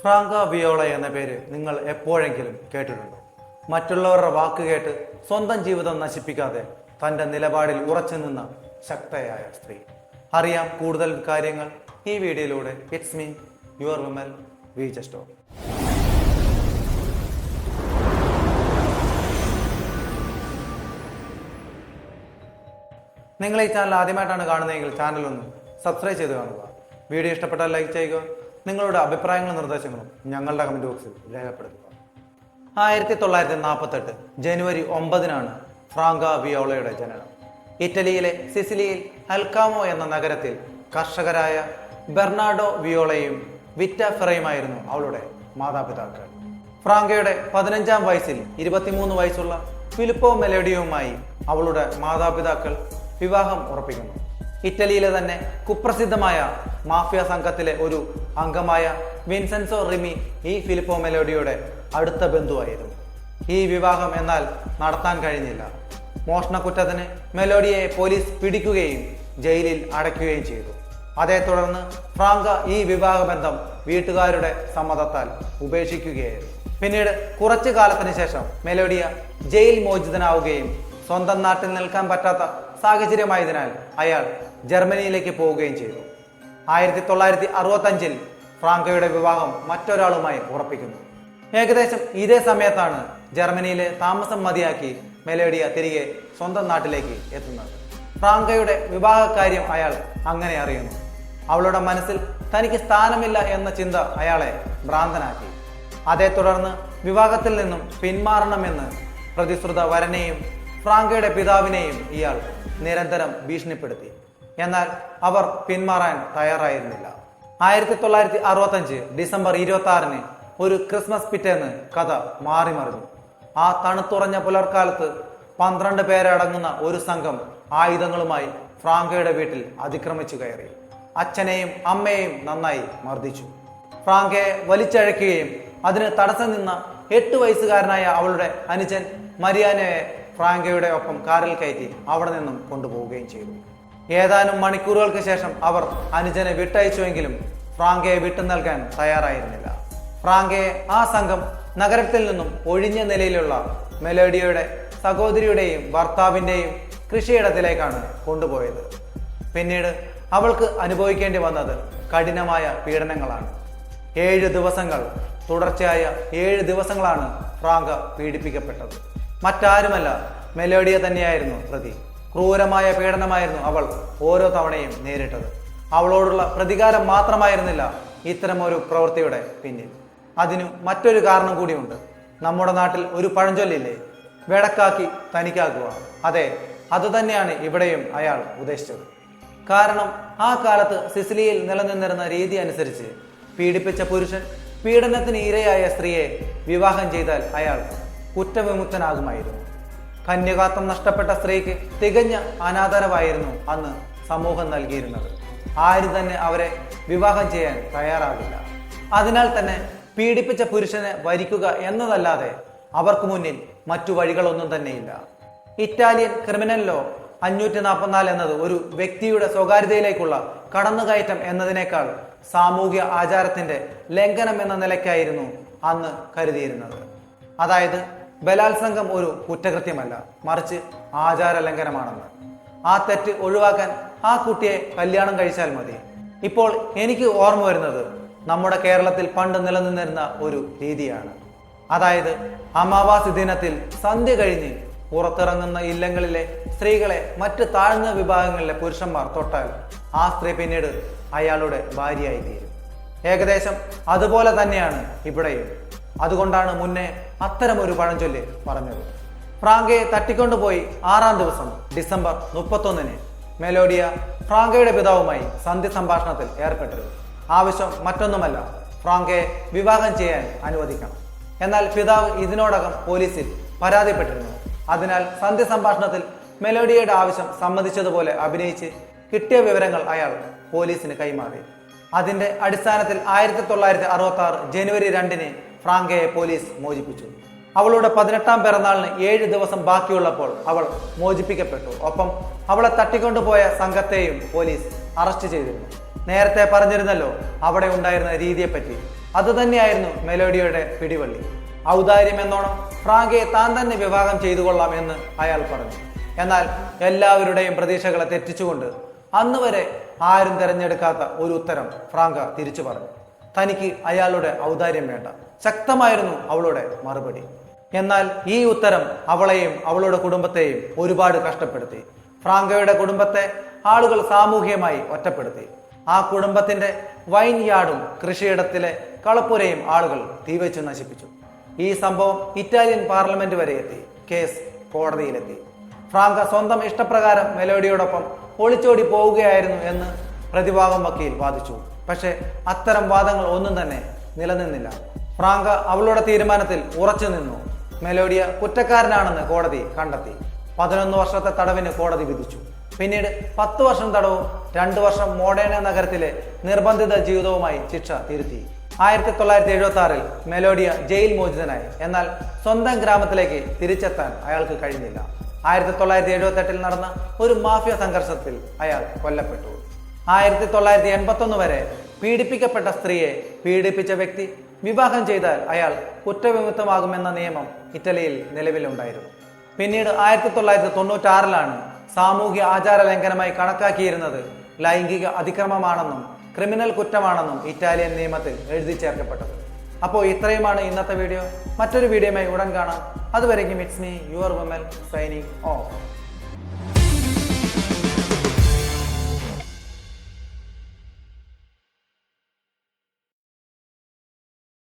Franca Viola എന്ന പേര് നിങ്ങൾ എപ്പോഴെങ്കിലും കേട്ടിട്ടുണ്ടോ? മറ്റുള്ളവരുടെ വാക്ക് കേട്ട് സ്വന്തം ജീവിതം നശിപ്പിക്കാതെ തന്റെ നിലപാടിൽ ഉറച്ചു നിന്ന ശക്തയായ സ്ത്രീ. അറിയാം കൂടുതൽ കാര്യങ്ങൾ ഈ വീഡിയോയിലൂടെ. ഇറ്റ്സ് മീ യുവർ വിമൽ വി ജസ്റ്റോ നിങ്ങൾ ഈ ചാനൽ ആദ്യമായിട്ടാണ് കാണുന്നതെങ്കിൽ ചാനൽ ഒന്ന് സബ്സ്ക്രൈബ് ചെയ്ത് കാണുക. വീഡിയോ ഇഷ്ടപ്പെട്ടാൽ ലൈക്ക് ചെയ്യുക. നിങ്ങളുടെ അഭിപ്രായങ്ങളും നിർദ്ദേശങ്ങളും ഞങ്ങളുടെ കമന്റ് ബോക്സിൽ രേഖപ്പെടുത്തുക. ആയിരത്തി തൊള്ളായിരത്തി നാൽപ്പത്തെട്ട് ജനുവരി ഒമ്പതിനാണ് ഫ്രാങ്ക വിയോളയുടെ ജനനം. ഇറ്റലിയിലെ സിസിലിയിൽ അൽക്കാമോ എന്ന നഗരത്തിൽ കർഷകരായ ബെർണാഡോ വിയോളയും വിറ്റ ഫെറയുമായിരുന്നു അവളുടെ മാതാപിതാക്കൾ. ഫ്രാങ്കയുടെ പതിനഞ്ചാം വയസ്സിൽ ഇരുപത്തിമൂന്ന് വയസ്സുള്ള ഫിലിപ്പോ മെലോഡിയുമായി അവളുടെ മാതാപിതാക്കൾ വിവാഹം ഉറപ്പിക്കുന്നു. ഇറ്റലിയിലെ തന്നെ കുപ്രസിദ്ധമായ മാഫിയ സംഘത്തിലെ ഒരു അംഗമായ വിൻസെൻസോ റിമി ഈ ഫിലിപ്പോ മെലോഡിയുടെ അടുത്ത ബന്ധുവായിരുന്നു. ഈ വിവാഹം എന്നാൽ നടത്താൻ കഴിഞ്ഞില്ല. മോഷണക്കുറ്റത്തിന് മെലോഡിയെ പോലീസ് പിടിക്കുകയും ജയിലിൽ അടയ്ക്കുകയും ചെയ്തു. അതേ തുടർന്ന് ഫ്രാങ്ക ഈ വിവാഹബന്ധം വീട്ടുകാരുടെ സമ്മതത്താൽ ഉപേക്ഷിക്കുകയായിരുന്നു. പിന്നീട് കുറച്ചു കാലത്തിന് ശേഷം മെലോഡിയ ജയിൽ മോചിതനാവുകയും സ്വന്തം നാട്ടിൽ നിൽക്കാൻ പറ്റാത്ത സാഹചര്യമായതിനാൽ അയാൾ ജർമ്മനിയിലേക്ക് പോവുകയും ചെയ്തു. ആയിരത്തി തൊള്ളായിരത്തി അറുപത്തഞ്ചിൽ ഫ്രാങ്കോയുടെ വിവാഹം മറ്റൊരാളുമായി ഉറപ്പിക്കുന്നു. ഏകദേശം ഇതേ സമയത്താണ് ജർമ്മനിയിലെ താമസം മതിയാക്കി മെലേഡിയ തിരികെ സ്വന്തം നാട്ടിലേക്ക് എത്തുന്നത്. ഫ്രാങ്കയുടെ വിവാഹകാര്യം അയാൾ അങ്ങനെ അറിയുന്നു. അവളുടെ മനസ്സിൽ തനിക്ക് സ്ഥാനമില്ല എന്ന ചിന്ത അയാളെ ഭ്രാന്തനാക്കി. അതേ തുടർന്ന് വിവാഹത്തിൽ നിന്നും പിന്മാറണമെന്ന് പ്രതിശ്രുത വരനെയും ഫ്രാങ്കയുടെ പിതാവിനെയും ഇയാൾ നിരന്തരം ഭീഷണിപ്പെടുത്തി. എന്നാൽ അവർ പിന്മാറാൻ തയ്യാറായിരുന്നില്ല. ആയിരത്തി തൊള്ളായിരത്തി അറുപത്തഞ്ച് ഡിസംബർ ഇരുപത്തി ആറിന് ഒരു ക്രിസ്മസ് പിറ്റേന്ന് കഥ മാറിമറിഞ്ഞു. ആ തണുത്തുറഞ്ഞ പുലർക്കാലത്ത് പന്ത്രണ്ട് പേരടങ്ങുന്ന ഒരു സംഘം ആയുധങ്ങളുമായി ഫ്രാങ്കയുടെ വീട്ടിൽ അതിക്രമിച്ചു കയറി. അച്ഛനെയും അമ്മയെയും നന്നായി മർദ്ദിച്ചു. ഫ്രാങ്കയെ വലിച്ചഴക്കുകയും അതിന് തടസ്സം നിന്ന എട്ട് വയസ്സുകാരനായ അവളുടെ അനുജൻ മരിയാനയെ ഫ്രാങ്കയുടെ ഒപ്പം കാറിൽ കയറ്റി അവിടെ നിന്നും കൊണ്ടുപോവുകയും ചെയ്തു. ഏതാനും മണിക്കൂറുകൾക്ക് ശേഷം അവർ അനുജനെ വിട്ടയച്ചുവെങ്കിലും ഫ്രാങ്കയെ വിട്ടു നൽകാൻ തയ്യാറായിരുന്നില്ല. ഫ്രാങ്കയെ ആ സംഘം നഗരത്തിൽ നിന്നും ഒഴിഞ്ഞ നിലയിലുള്ള മെലോഡിയയുടെ സഹോദരിയുടെയും ഭർത്താവിന്റെയും കൃഷിയിടത്തിലേക്കാണ് കൊണ്ടുപോയത്. പിന്നീട് അവൾക്ക് അനുഭവിക്കേണ്ടി വന്നത് കഠിനമായ പീഡനങ്ങളാണ്. ഏഴ് ദിവസങ്ങൾ തുടർച്ചയായ ഏഴ് ദിവസങ്ങളാണ് ഫ്രാങ്ക പീഡിപ്പിക്കപ്പെട്ടത്. മറ്റാരുമല്ല. മെലോഡിയ തന്നെയായിരുന്നു പ്രതി. ക്രൂരമായ പീഡനമായിരുന്നു അവൾ ഓരോ തവണയും നേരിട്ടത്. അവളോടുള്ള പ്രതികാരം മാത്രമായിരുന്നില്ല ഇത്തരമൊരു പ്രവൃത്തിയുടെ പിന്നിൽ. അതിനു മറ്റൊരു കാരണം കൂടിയുണ്ട്. നമ്മുടെ നാട്ടിൽ ഒരു പഴഞ്ചൊല്ലില്ലേ? വെടക്കാക്കി തനിക്കാക്കുക അതെ അതുതന്നെയാണ് ഇവിടെയും അയാൾ ഉദ്ദേശിച്ചത്. കാരണം ആ കാലത്ത് സിസിലിയിൽ നിലനിന്നിരുന്ന രീതി അനുസരിച്ച് പീഡിപ്പിച്ച പുരുഷൻ പീഡനത്തിന് ഇരയായ സ്ത്രീയെ വിവാഹം ചെയ്താൽ അയാൾ കുറ്റവിമുക്തനാകുമായിരുന്നു. കന്യകാത്വം നഷ്ടപ്പെട്ട സ്ത്രീക്ക് തികഞ്ഞ അനാദരവായിരുന്നു അന്ന് സമൂഹം നൽകിയിരുന്നത്. ആരും തന്നെ അവരെ വിവാഹം ചെയ്യാൻ തയ്യാറാകില്ല. അതിനാൽ തന്നെ പീഡിപ്പിച്ച പുരുഷനെ വരിക്കുക എന്നതല്ലാതെ അവർക്ക് മുന്നിൽ മറ്റു വഴികളൊന്നും തന്നെയില്ല. ഇറ്റാലിയൻ ക്രിമിനൽ ലോ അഞ്ഞൂറ്റി നാൽപ്പത്തിനാല് എന്നത് ഒരു വ്യക്തിയുടെ സ്വകാര്യതയിലേക്കുള്ള കടന്നുകയറ്റം എന്നതിനേക്കാൾ സാമൂഹ്യ ആചാരത്തിന്റെ ലംഘനം എന്ന നിലയ്ക്കായിരുന്നു അന്ന് കരുതിയിരുന്നത്. അതായത് ബലാത്സംഗം ഒരു കുറ്റകൃത്യമല്ല. മറിച്ച് ആചാര ലംഘനമാണെന്ന് ആ തെറ്റ് ഒഴിവാക്കാൻ ആ കുട്ടിയെ കല്യാണം കഴിച്ചാൽ മതി. ഇപ്പോൾ എനിക്ക് ഓർമ്മ വരുന്നത് നമ്മുടെ കേരളത്തിൽ പണ്ട് നിലനിന്നിരുന്ന ഒരു രീതിയാണ്. അതായത് അമാവാസി ദിനത്തിൽ സന്ധ്യ കഴിഞ്ഞ് പുറത്തിറങ്ങുന്ന ഇല്ലങ്ങളിലെ സ്ത്രീകളെ മറ്റ് താഴ്ന്ന വിഭാഗങ്ങളിലെ പുരുഷന്മാർ തൊട്ടാൽ ആ സ്ത്രീ പിന്നീട് അയാളുടെ ഭാര്യയായി തീരും. ഏകദേശം അതുപോലെ തന്നെയാണ് ഇവിടെയും. അതുകൊണ്ടാണ് മുന്നേ അത്തരമൊരു പഴഞ്ചൊല്ല് പറഞ്ഞത്. ഫ്രാങ്കയെ തട്ടിക്കൊണ്ടുപോയി ആറാം ദിവസം ഡിസംബർ മുപ്പത്തൊന്നിന് മെലോഡിയ ഫ്രാങ്കയുടെ പിതാവുമായി സന്ധ്യ സംഭാഷണത്തിൽ ഏർപ്പെട്ടത് ആവശ്യം മറ്റൊന്നുമല്ല ഫ്രാങ്കയെ വിവാഹം ചെയ്യാൻ അനുവദിക്കണം. എന്നാൽ പിതാവ് ഇതിനോടകം പോലീസിൽ പരാതിപ്പെട്ടിരുന്നു. അതിനാൽ സന്ധ്യ സംഭാഷണത്തിൽ മെലോഡിയയുടെ ആവശ്യം സമ്മതിച്ചതുപോലെ അഭിനയിച്ച് കിട്ടിയ വിവരങ്ങൾ അയാൾ പോലീസിന് കൈമാറി. അതിന്റെ അടിസ്ഥാനത്തിൽ ആയിരത്തി തൊള്ളായിരത്തി അറുപത്തി ആറ് ജനുവരി രണ്ടിന് ഫ്രാങ്കയെ പോലീസ് മോചിപ്പിച്ചു. അവളുടെ പതിനെട്ടാം പിറന്നാളിന് ഏഴ് ദിവസം ബാക്കിയുള്ളപ്പോൾ അവൾ മോചിപ്പിക്കപ്പെട്ടു. ഒപ്പം അവളെ തട്ടിക്കൊണ്ടുപോയ സംഘത്തെയും പോലീസ് അറസ്റ്റ് ചെയ്തിരുന്നു. നേരത്തെ പറഞ്ഞിരുന്നല്ലോ അവിടെ ഉണ്ടായിരുന്ന രീതിയെപ്പറ്റി. അതുതന്നെയായിരുന്നു മെലോഡിയുടെ പിടിവള്ളി. ഔദാര്യം എന്നോണം ഫ്രാങ്കയെ താൻ തന്നെ വിവാഹം ചെയ്തു കൊള്ളാം എന്ന് അയാൾ പറഞ്ഞു. എന്നാൽ എല്ലാവരുടെയും പ്രതീക്ഷകളെ തെറ്റിച്ചുകൊണ്ട് അന്ന് വരെ ആരും തിരഞ്ഞെടുക്കാത്ത ഒരു ഉത്തരം ഫ്രാങ്ക തിരിച്ചു പറഞ്ഞു. തനിക്ക് അയാളുടെ ഔദാര്യം വേണ്ട. ശക്തമായിരുന്നു അവളുടെ മറുപടി. എന്നാൽ ഈ ഉത്തരം അവളെയും അവളുടെ കുടുംബത്തെയും ഒരുപാട് കഷ്ടപ്പെടുത്തി. ഫ്രാങ്കോയുടെ കുടുംബത്തെ ആളുകൾ സാമൂഹികമായി ഒറ്റപ്പെടുത്തി. ആ കുടുംബത്തിന്റെ വൈൻ യാർഡും കൃഷിയിടത്തിലെ കളപ്പുരയും ആളുകൾ തീവച്ചു നശിപ്പിച്ചു. ഈ സംഭവം ഇറ്റാലിയൻ പാർലമെന്റ് വരെ എത്തി. കേസ് കോടതിയിലെത്തി. ഫ്രാങ്ക സ്വന്തം ഇഷ്ടപ്രകാരം മെലോഡിയോടൊപ്പം ഒളിച്ചോടി പോവുകയായിരുന്നു എന്ന് പ്രതിഭാഗം വക്കീൽ വാദിച്ചു. പക്ഷേ അത്തരം വാദങ്ങൾ ഒന്നും തന്നെ നിലനിന്നില്ല. ഫ്രാങ്ക അവളുടെ തീരുമാനത്തിൽ ഉറച്ചു നിന്നു. മെലോഡിയ കുറ്റക്കാരനാണെന്ന് കോടതി കണ്ടെത്തി. പതിനൊന്ന് വർഷത്തെ തടവിന് കോടതി വിധിച്ചു. പിന്നീട് പത്ത് വർഷം തടവും രണ്ടു വർഷം മോഡേണ നഗരത്തിലെ നിർബന്ധിത ജീവിതവുമായി ശിക്ഷ തിരുത്തി. ആയിരത്തി തൊള്ളായിരത്തി എഴുപത്തി ആറിൽ മെലോഡിയ ജയിൽ മോചിതനായി. എന്നാൽ സ്വന്തം ഗ്രാമത്തിലേക്ക് തിരിച്ചെത്താൻ അയാൾക്ക് കഴിഞ്ഞില്ല. ആയിരത്തി തൊള്ളായിരത്തി എഴുപത്തി എട്ടിൽ നടന്ന ഒരു മാഫിയ സംഘർഷത്തിൽ അയാൾ കൊല്ലപ്പെട്ടു. ആയിരത്തി തൊള്ളായിരത്തി എൺപത്തൊന്ന് വരെ പീഡിപ്പിക്കപ്പെട്ട സ്ത്രീയെ പീഡിപ്പിച്ച വ്യക്തി വിവാഹം ചെയ്താൽ അയാൾ കുറ്റവിമുക്തമാകുമെന്ന നിയമം ഇറ്റലിയിൽ നിലവിലുണ്ടായിരുന്നു. പിന്നീട് ആയിരത്തി തൊള്ളായിരത്തി തൊണ്ണൂറ്റാറിലാണ് സാമൂഹ്യ ആചാര ലംഘനമായി കണക്കാക്കിയിരുന്നത് ലൈംഗിക അതിക്രമമാണെന്നും ക്രിമിനൽ കുറ്റമാണെന്നും ഇറ്റാലിയൻ നിയമത്തിൽ എഴുതി ചേർക്കപ്പെട്ടത്. അപ്പോൾ ഇത്രയുമാണ് ഇന്നത്തെ വീഡിയോ. മറ്റൊരു വീഡിയോയുമായി ഉടൻ കാണാം. അതുവരെയും it's me your woman signing off